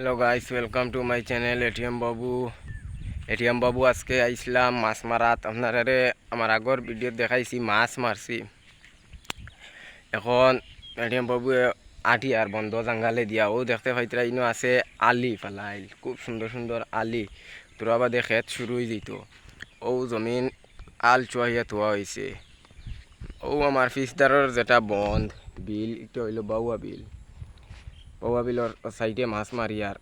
Hello guys welcome to my channel ATM Babu ATM Babu আজকে আইসলাম মাছ মারাত। আপনারা আমার আগর video দেখাইছি, মাছ মারছি। এখন এটিএম বাবু আটি আর বন্ধ জাঙ্গালে দিয়া, ও দেখতে পাইতরা ইনো আছে আলি ফালাইল। খুব সুন্দর সুন্দর আলি। তোরা বাদে খেত শুরু হয়ে যেত ও জমিন আল চুয়াইয়া থোয়া হয়েছে ও আমার ফিসদারের যেটা বন্ধ, বিল এটা হইল বাউয়া বিল। বাউয়া বিলর সাইডে মাছ মারি আর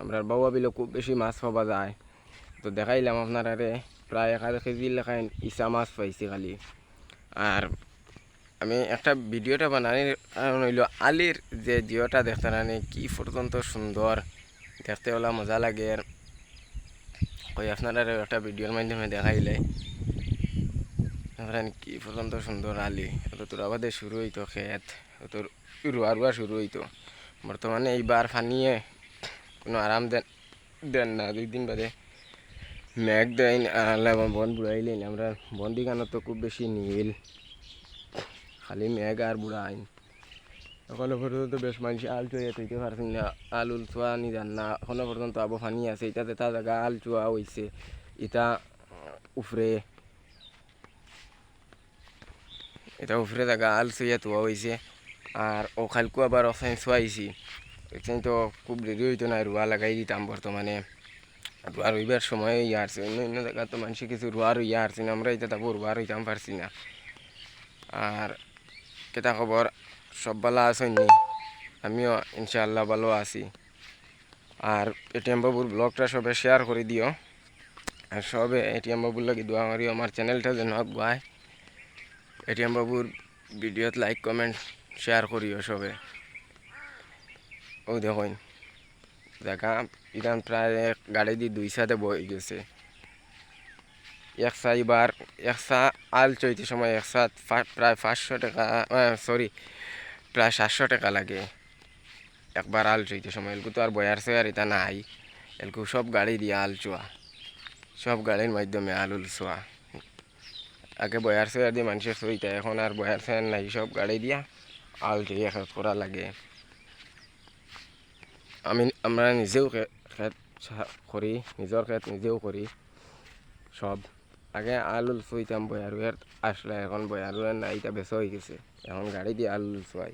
আমরা বাউয়া বিলে খুব বেশি মাছ পাওয়া যায়। তো দেখাইলাম আপনারা প্রায় এক হাজার কেজি লেখায় ইসা মাছ পাইছি খালি। আর আমি একটা ভিডিওটা বানানির কারণ হইল আলির যে জিওটা দেখতে নানি, কি পর্যন্ত সুন্দর দেখতে ওলা মজা লাগে। আর কই আপনারা একটা ভিডিওর মাধ্যমে দেখাইলে। ধরেন কি পর্যন্ত সুন্দর আলি তোর আবাদে শুরু হইতো খেত তোর রুয়া রুয়া শুরু হইতো। বর্তমানে এইবার ফানিয়ে কোনো আরাম দেন দেন না, দুই দিন বাদে মেঘ দেন আল্লাহ বন বুড়াইলেন আমরা বন্দি গানত তো খুব বেশি নীল, খালি মেঘ আর বুড়াইন এখনও পর্যন্ত বেশ মানুষ আল চুয়ে তৈতে পারছেন না, আল উল চুয়া নি না। এখনও পর্যন্ত আবো ফানি আছে, এটাতে তা জায়গা আল চুয়া হয়েছে এটা উফরে এটা উফরে জায়গা আল চুইয়া তোয়া হয়েছে আর ও খালকু আবার ওখানে চুয়াইছি এখানে তো খুব দেরি হইতো না রুয়া লাগাই দিতাম বর্তমানে। রুয়া রইবার সময় ইয়ে আসছে অন্য অন্য জায়গা তো মানুষ কিছু রুয়া রইয়া আসছে না আমরা এটা তারপর রুয়া রইতাম পারছি না। আর কেটা খবর? সব ভালো আসেননি আমিও ইনশাআল্লাহ ভালো আছি। আর এটিএম বাবুর ব্লগটা সবে শেয়ার করে দিও। আর সবে এটিএম বাবুর লাগে দোয়া মারিও, আমার চ্যানেলটা যেন আগুয়ায়। এটিএম বাবুর ভিডিওত লাইক কমেন্ট শেয়ার করিও সবে ও দেখুন, দেখা, ইরান প্রায় গাড়ি দিয়ে দুই সাথে বই গেছে। একসা এবার একসা আল চৈতে সময় একসা প্রায় পাঁচশো টাকা সরি প্রায় সাতশো টাকা লাগে। একবার আল চৈতে সময়, এলকু তো আর বয়ার সয়ার এটা নাই। এলকু সব গাড়ি দিয়ে আল চোয়া। সব গাড়ির মাধ্যমে আলুল চোয়া। আগে বয়ার সয়ার দিয়ে মানুষের সইতা এখন আর বয়ার সয়ার নাই, সব গাড়ি দিয়া আল দিয়ে করা লাগে। আমি আমরা নিজেও খেত করি নিজের খেত নিজেও করি সব আগে আলুল চুইতাম বয়ারুয়ের আসলে এখন বয়ারুয়ের নাই এটা বেশ হয়ে গেছে। এখন গাড়ি দিয়ে আলুল চুয়াই